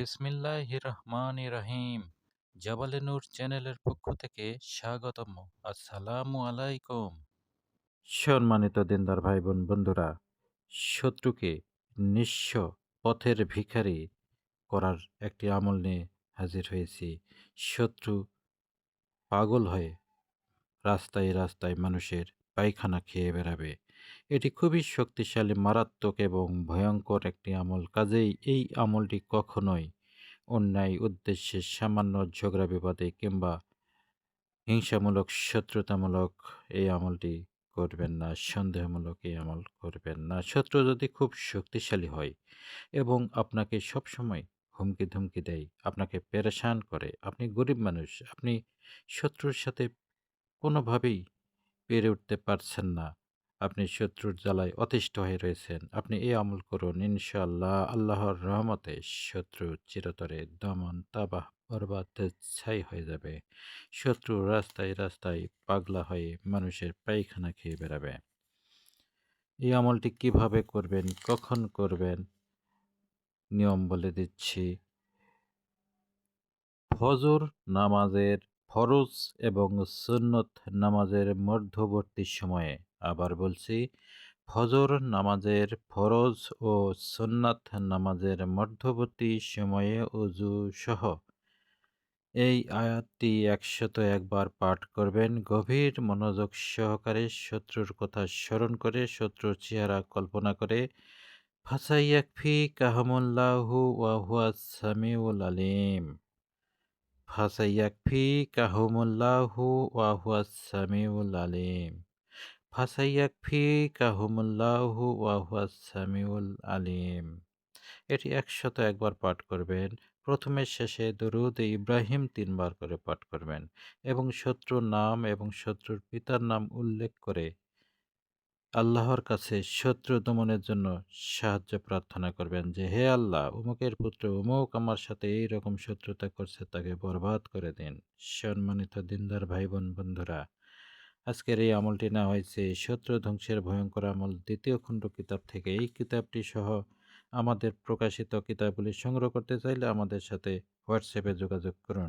বিসমিল্লাহ রহমান রহিম জাবালে নূর চ্যানেলের পক্ষ থেকে স্বাগতম। আসসালামু আলাইকুম। সম্মানিত দিনদার ভাই বোন বন্ধুরা, শত্রুকে নিঃস্ব পথের ভিখারি করার একটি আমল নিয়ে হাজির হয়েছি। শত্রু পাগল হয়ে রাস্তায় রাস্তায় মানুষের পায়খানা খেয়ে বেড়াবে। এটি খুবই শক্তিশালী, মারাত্মক এবং ভয়ঙ্কর একটি আমল। কাজেই এই আমলটি কখনোই অন্যায়, উদ্দেশ্যে সামান্য ঝগড়া, বিবাদে কিংবা হিংসামূলক, শত্রুতামূলক এই আমলটি করবেন না, সন্দেহমূলক এই আমল করবেন না। শত্রু যদি খুব শক্তিশালী হয় এবং আপনাকে সবসময় হুমকি ধুমকি দেয়, আপনাকে পেরেশান করে, আপনি গরিব মানুষ, আপনি শত্রুর সাথে কোনোভাবেই পেরে উঠতে পারছেন না। আপনি শত্রুর জ্বালায় অতিষ্ঠ হয়ে রয়েছেন। আপনি এই আমল করুন, ইনশাআল্লাহ আল্লাহর রহমতে শত্রু চিরতরে দমন, তাবাহ, বরবাদ, ছাই হয়ে যাবে। শত্রু রাস্তায় রাস্তায় পাগলা হয়ে মানুষের পায়খানা খেয়ে বেড়াবে। এই আমলটি কীভাবে করবেন, কখন করবেন? নিয়ম বলে দিচ্ছি। ফজর নামাজের ফরজ এবং সুন্নত নামাজের মধ্যবর্তী সময়ে আবার বলছি, ফজর নামাজের ফরজ ও সুন্নাত নামাজের মধ্যবর্তী সময়ে অজু সহ। এই আয়াতটি একশত একবার পাঠ করবেন। গভীর মনোযোগ সহকারে শত্রুর কথা স্মরণ করে, শত্রুর চেহারা কল্পনা করে, ফাসাইয়াকফি কাহমুল্লাহু ওয়াহুয়া সামিউল আলিম। ওয়াহুয়া সামিউল আলিম ফাসাইয়াকফি ওয়াহুয়া সামিউল আলিম এটি একশত একবার পাঠ করবেন। প্রথমে শেষে দরুদ ইব্রাহিম তিনবার করে পাঠ করবেন এবং শত্রুর নাম এবং শত্রুর পিতার নাম উল্লেখ করে আল্লাহর কাছে শত্রু দমনের জন্য সাহায্য প্রার্থনা করবেন যে, হে আল্লাহ, উমুকের পুত্র উমুক আমার সাথে এই রকম শত্রুতা করছে, তাকে বরবাদ করে দিন। সম্মানিত দিনদার ভাই বোন বন্ধুরা, আজকের এই আমলটি না হয়েছে শত্রু ধ্বংসের ভয়ঙ্কর আমল। দ্বিতীয় খণ্ড কিতাব থেকে এই কিতাবটি সহ আমাদের প্রকাশিত কিতাবগুলি সংগ্রহ করতে চাইলে আমাদের সাথে হোয়াটসঅ্যাপে যোগাযোগ করুন।